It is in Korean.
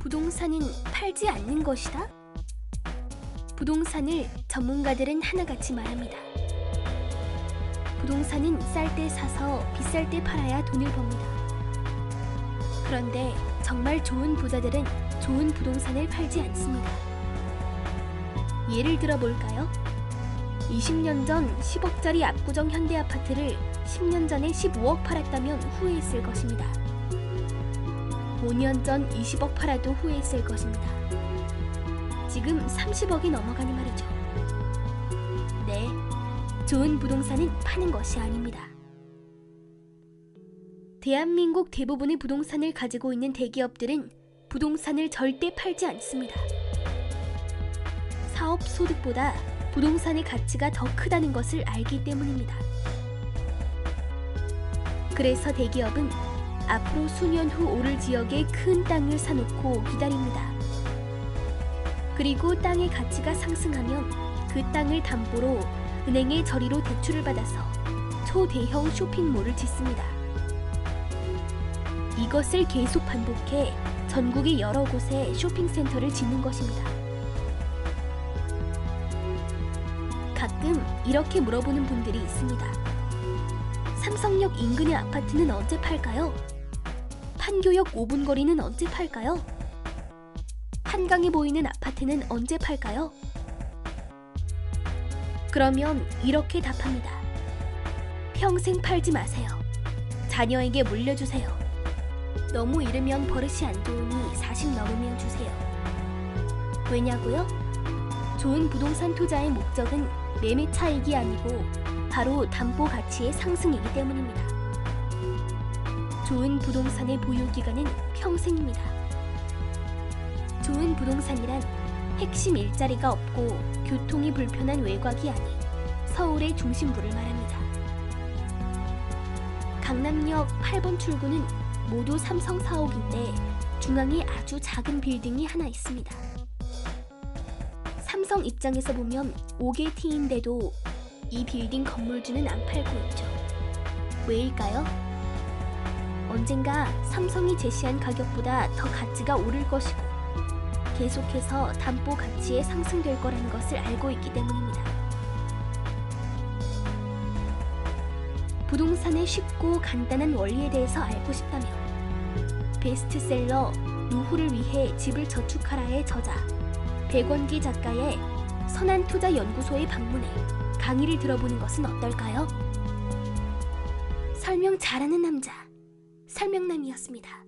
부동산은 팔지 않는 것이다? 부동산을 전문가들은 하나같이 말합니다. 부동산은 쌀 때 사서 비쌀 때 팔아야 돈을 법니다. 그런데 정말 좋은 부자들은 좋은 부동산을 팔지 않습니다. 예를 들어 볼까요? 20년 전 10억짜리 압구정 현대 아파트를 10년 전에 15억 팔았다면 후회했을 것입니다. 5년 전 20억 팔아도 후회했을 것입니다. 지금 30억이 넘어가니 말이죠. 네, 좋은 부동산은 파는 것이 아닙니다. 대한민국 대부분의 부동산을 가지고 있는 대기업들은 부동산을 절대 팔지 않습니다. 사업 소득보다 부동산의 가치가 더 크다는 것을 알기 때문입니다. 그래서 대기업은 앞으로 수년 후 오를 지역에 큰 땅을 사놓고 기다립니다. 그리고 땅의 가치가 상승하면 그 땅을 담보로 은행의 저리로 대출을 받아서 초대형 쇼핑몰을 짓습니다. 이것을 계속 반복해 전국의 여러 곳에 쇼핑센터를 짓는 것입니다. 가끔 이렇게 물어보는 분들이 있습니다. 삼성역 인근의 아파트는 언제 팔까요? 판교역 5분 거리는 언제 팔까요? 한강에 보이는 아파트는 언제 팔까요? 그러면 이렇게 답합니다. 평생 팔지 마세요. 자녀에게 물려주세요. 너무 이르면 버릇이 안 좋으니 40 넘으면 주세요. 왜냐고요? 좋은 부동산 투자의 목적은 매매 차익이 아니고 바로 담보 가치의 상승이기 때문입니다. 좋은 부동산의 보유 기간은 평생입니다. 좋은 부동산이란 핵심 일자리가 없고 교통이 불편한 외곽이 아닌 서울의 중심부를 말합니다. 강남역 8번 출구는 모두 삼성 사옥인데 중앙에 아주 작은 빌딩이 하나 있습니다. 삼성 입장에서 보면 5개 T인데도 이 빌딩 건물주는 안 팔고 있죠. 왜일까요? 언젠가 삼성이 제시한 가격보다 더 가치가 오를 것이고 계속해서 담보 가치에 상승될 거라는 것을 알고 있기 때문입니다. 부동산의 쉽고 간단한 원리에 대해서 알고 싶다면 베스트셀러 노후를 위해 집을 저축하라의 저자 백원기 작가의 선한투자연구소에 방문해 강의를 들어보는 것은 어떨까요? 설명 잘하는 남자 설명남이었습니다.